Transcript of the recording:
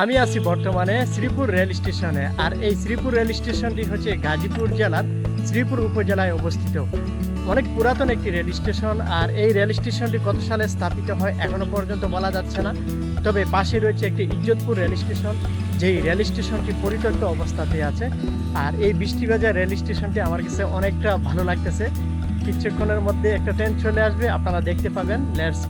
আমি আছি বর্তমানে শ্রীপুর রেল স্টেশনে আর এই শ্রীপুর রেল স্টেশনটি হচ্ছে গাজীপুর জেলার শ্রীপুর উপজেলায় অবস্থিত। অনেক পুরাতন একটি রেল স্টেশন আর এই রেল স্টেশনটি কত সালে স্থাপিত হয় এখনও পর্যন্ত বলা যাচ্ছে না। তবে পাশে রয়েছে একটি ইজ্জতপুর রেল স্টেশন, যেই রেল স্টেশনটি পরিত্যক্ত অবস্থাতে আছে। আর এই বৃষ্টিবাজার রেল স্টেশনটি আমার কাছে অনেকটা ভালো লাগতেছে। কিছুক্ষণের মধ্যে একটা ট্রেন চলে আসবে, আপনারা দেখতে পাবেন। লেটস